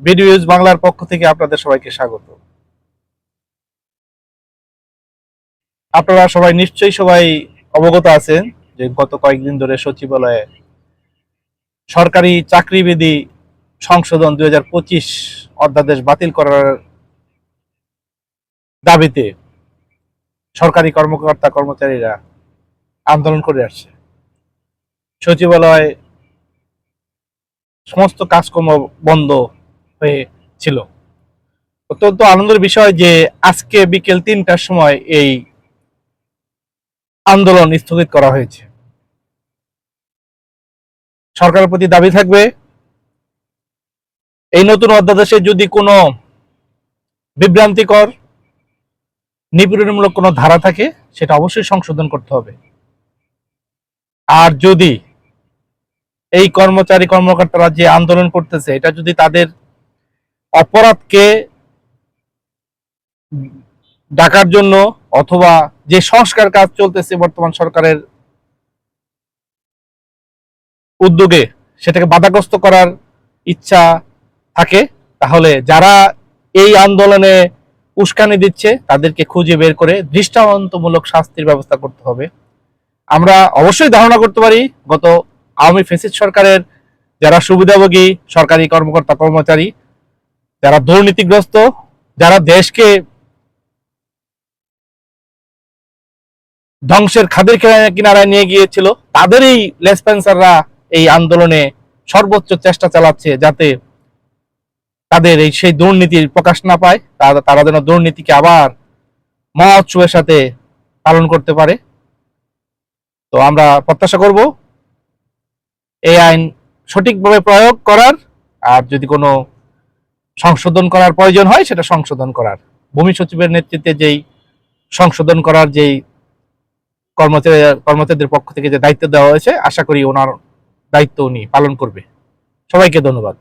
Videos বাংলার পক্ষ থেকে আপনাদের সবাইকে স্বাগত। আপনারা সবাই নিশ্চয়ই সবাই অবগত আছেন যে গত কয়েকদিন ধরে সচিবালয়ে সরকারি চাকরিবিধি সংশোধন দুই হাজার পঁচিশ অধ্যাদেশ বাতিল করার দাবিতে সরকারি কর্মকর্তা কর্মচারীরা আন্দোলন করে আসছে। সচিবালয় সমস্ত কাজকর্ম বন্ধ হয়েছিল। অত্যন্ত আনন্দের বিষয় যে আজকে বিকেল তিনটার সময় এই আন্দোলন স্থগিত করা হয়েছে। সরকারের প্রতি দাবি থাকবে, এই নতুন অধ্যাদেশে যদি কোনো বিভ্রান্তিকর, নিপীড়নমূলক কোনো ধারা থাকে, সেটা অবশ্যই সংশোধন করতে হবে। আর যদি এই কর্মচারী কর্মকর্তারা যে আন্দোলন করতেছে, এটা যদি তাদের অপরাধকে ডাকার জন্য অথবা যে সংস্কার কাজ চলতেছে বর্তমান সরকারের উদ্যোগে সেটাকে বাধাগ্রস্ত করার ইচ্ছা থাকে, তাহলে যারা এই আন্দোলনে উস্কানি দিচ্ছে তাদেরকে খুঁজে বের করে দৃষ্টান্তমূলক শাস্তির ব্যবস্থা করতে হবে। আমরা অবশ্যই ধারণা করতে পারি, গত আওয়ামী ফেসিস সরকারের যারা সুবিধাভোগী সরকারি কর্মকর্তা কর্মচারী যারা দুর্নীতিগ্রস্ত, যারা দেশকে ধ্বংসের খাদের কিনারায়- নিয়ে গিয়েছিল, তাদেরই লেসপেন্সাররা এই আন্দোলনে সর্বোচ্চ চেষ্টা চালাচ্ছে যাতে তাদের এই সেই দুর্নীতির প্রকাশ না পায়। তারা তারা যেন দুর্নীতিকে আবার মহোৎসবের সাথে পালন করতে পারে। তো আমরা প্রত্যাশা করব, এই আইন সঠিকভাবে প্রয়োগ করার। আর যদি কোনো সংশোধন করার প্রয়োজন হয়, সেটা সংশোধন করার। ভূমি সচিবের নেতৃত্বে যেই সংশোধন করার যেই কর্মচারী, কর্মচারীদের পক্ষ থেকে যে দায়িত্ব দেওয়া হয়েছে, আশা করি ওনার দায়িত্ব উনি পালন করবে। সবাইকে ধন্যবাদ।